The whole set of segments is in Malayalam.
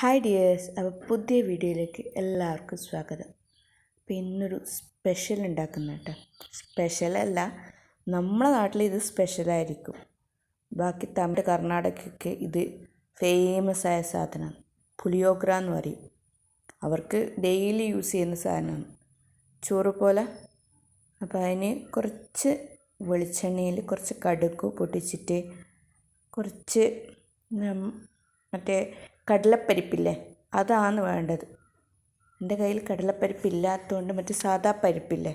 ഹായ് ഡിയേഴ്സ് അപ്പോൾ പുതിയ വീഡിയോയിലേക്ക് എല്ലാവർക്കും സ്വാഗതം. അപ്പോൾ ഇന്നൊരു സ്പെഷ്യൽ ഉണ്ടാക്കുന്ന കേട്ടോ. സ്പെഷ്യലല്ല നമ്മളെ നാട്ടിൽ ഇത് സ്പെഷ്യലായിരിക്കും ബാക്കി തമിഴ് കർണാടകയ്ക്ക് ഇത് ഫേമസ് ആയ സാധനമാണ് പുളിയോഗ്ര എന്ന് പറയും. അവർക്ക് ഡെയിലി യൂസ് ചെയ്യുന്ന സാധനമാണ്. ചോറ് പോലെ. അപ്പോൾ അതിന് കുറച്ച് വെളിച്ചെണ്ണയിൽ കുറച്ച് കടുക് പൊട്ടിച്ചിട്ട് കുറച്ച് മറ്റേ കടലപ്പരിപ്പില്ലേ? അതാണ് വേണ്ടത്. എന്റെ കയ്യിൽ കടലപ്പരിപ്പ് ഇല്ലാത്തതുകൊണ്ട് മറ്റേ സാദാ പരിപ്പില്ലേ?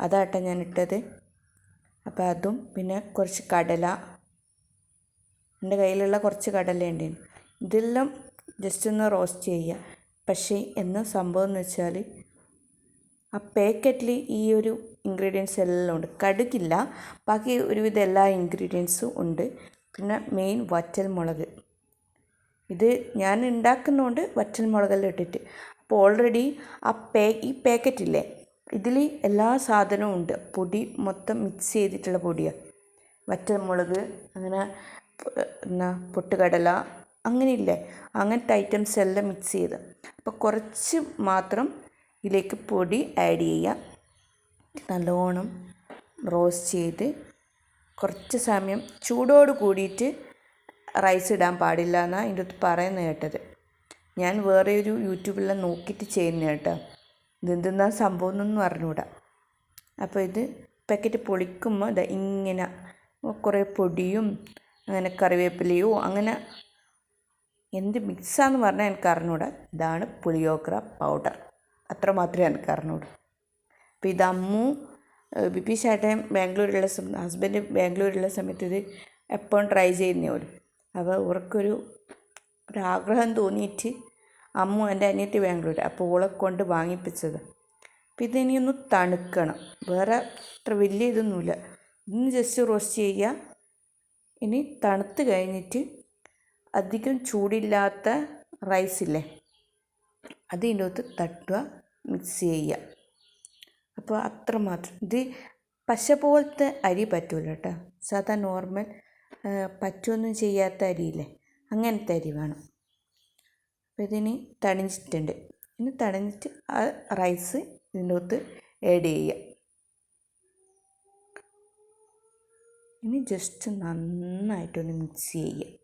അതാട്ടോ ഞാൻ ഇട്ടത് അപ്പോൾ അതും പിന്നെ കുറച്ച് കടല. എന്റെ കയ്യിലുള്ള കുറച്ച് കടല ഇതെല്ലാം ജസ്റ്റ് ഒന്ന് റോസ്റ്റ് ചെയ്യുക. പക്ഷേ എന്ന സംഭവം എന്ന് വെച്ചാൽ ആ പാക്കറ്റിൽ ഈ ഒരു ഇൻഗ്രീഡിയൻസ് എല്ലാം ഉണ്ട്. കടുകില്ല. ബാക്കി ഒരുവിധം എല്ലാ ഇൻഗ്രീഡിയൻസും ഉണ്ട്. പിന്നെ മെയിൻ വറ്റൽ മുളക് ഇത് ഞാൻ ഉണ്ടാക്കുന്നതുകൊണ്ട് വറ്റൽ മുളകെല്ലാം ഇട്ടിട്ട്. അപ്പോൾ ഓൾറെഡി ആ പേ ഈ പാക്കറ്റില്ലേ ഇതിൽ എല്ലാ സാധനവും ഉണ്ട്. പൊടി മൊത്തം മിക്സ് ചെയ്തിട്ടുള്ള പൊടിയാണ് വറ്റൽ മുളക് അങ്ങനെ എന്നാ പൊട്ടുകടല അങ്ങനെയില്ലേ അങ്ങനത്തെ ഐറ്റംസ് എല്ലാം മിക്സ് ചെയ്ത്. അപ്പോൾ കുറച്ച് മാത്രം ഇതിലേക്ക് പൊടി ആഡ് ചെയ്യുക നല്ലോണം റോസ്റ്റ് ചെയ്ത് കുറച്ച് സമയം ചൂടോട് കൂടിയിട്ട് റൈസ് ഇടാൻ പാടില്ല എന്നാണ് അതിന്റെ അടുത്ത് പറയുന്നത് കേട്ടത്. ഞാൻ വേറെ ഒരു യൂട്യൂബിലെല്ലാം നോക്കിയിട്ട് ചെയ്യുന്ന കേട്ടോ. ഇതെന്തെന്നാ സംഭവം എന്നൊന്നും അറിഞ്ഞൂടാ. അപ്പോൾ ഇത് പാക്കറ്റ് പൊളിക്കുമ്പോൾ ഇതാ ഇങ്ങനെ കുറേ പൊടിയും അങ്ങനെ കറിവേപ്പിലയോ അങ്ങനെ എന്ത് മിക്സാന്ന് പറഞ്ഞാൽ എനിക്ക് അറിഞ്ഞൂടാ. ഇതാണ് പുളിയോഗ്ര പൗഡർ. അത്ര മാത്രമേ എനിക്ക് അറിഞ്ഞൂടൂ. അപ്പോൾ ഇത് അമ്മു ബിപി ചേട്ടൻ ബാംഗ്ലൂരുള്ള ഹസ്ബൻഡ് ബാംഗ്ലൂരിലുള്ള സമയത്ത് ഇത് എപ്പോഴും ട്രൈ ചെയ്യുന്നേ പോലും അപ്പോൾ ഇവർക്കൊരു ഒരാഗ്രഹം തോന്നിയിട്ട് അമ്മു എന്റെ അനിയത്തി ബാംഗ്ലൂർ അപ്പോൾ ഓളെ കൊണ്ട് വാങ്ങിപ്പിച്ചത്. അപ്പോൾ ഇതിനിയൊന്ന് തണുക്കണം. വേറെ അത്ര വലിയ ഇതൊന്നുമില്ല. ഇന്ന് ജസ്റ്റ് റോസ്റ്റ് ചെയ്യുക. ഇനി തണുത്ത് കഴിഞ്ഞിട്ട് അധികം ചൂടില്ലാത്ത റൈസില്ലേ അതിന്റെ അകത്ത് തട്ടുക മിക്സ് ചെയ്യുക. അപ്പോൾ അത്രമാത്രം ഇത് പശ പോലത്തെ അരി പറ്റൂല കേട്ടോ. സാധാ നോർമൽ പറ്റുമൊന്നും ചെയ്യാത്ത അരിയില്ലേ? അങ്ങനത്തെ അരി വേണം. അപ്പോൾ ഇതിന് തണിഞ്ഞിട്ടുണ്ട്. ഇനി തണിഞ്ഞിട്ട് ആ റൈസ് ഇതിന്റെ അകത്ത് ആഡ് ചെയ്യുക. ഇനി ജസ്റ്റ് നന്നായിട്ടൊന്ന് മിക്സ് ചെയ്യുക.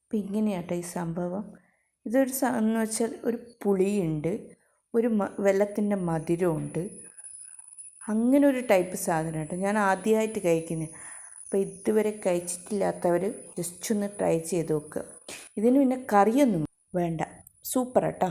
അപ്പം ഇങ്ങനെയാട്ടോ ഈ സംഭവം. ഇതൊരു എന്ന് വെച്ചാൽ ഒരു പുളിയുണ്ട് ഒരു വെള്ളത്തിന്റെ മധുരമുണ്ട് അങ്ങനെ ഒരു ടൈപ്പ് സാധനം കേട്ടോ. ഞാൻ ആദ്യമായിട്ട് കഴിക്കുന്നത് അപ്പോൾ ഇതുവരെ കഴിച്ചിട്ടില്ലാത്തവർ ജസ്റ്റ് ഒന്ന് ട്രൈ ചെയ്ത് നോക്കുക ഇതിന് പിന്നെ കറിയൊന്നും വേണ്ട. സൂപ്പർ കേട്ടോ.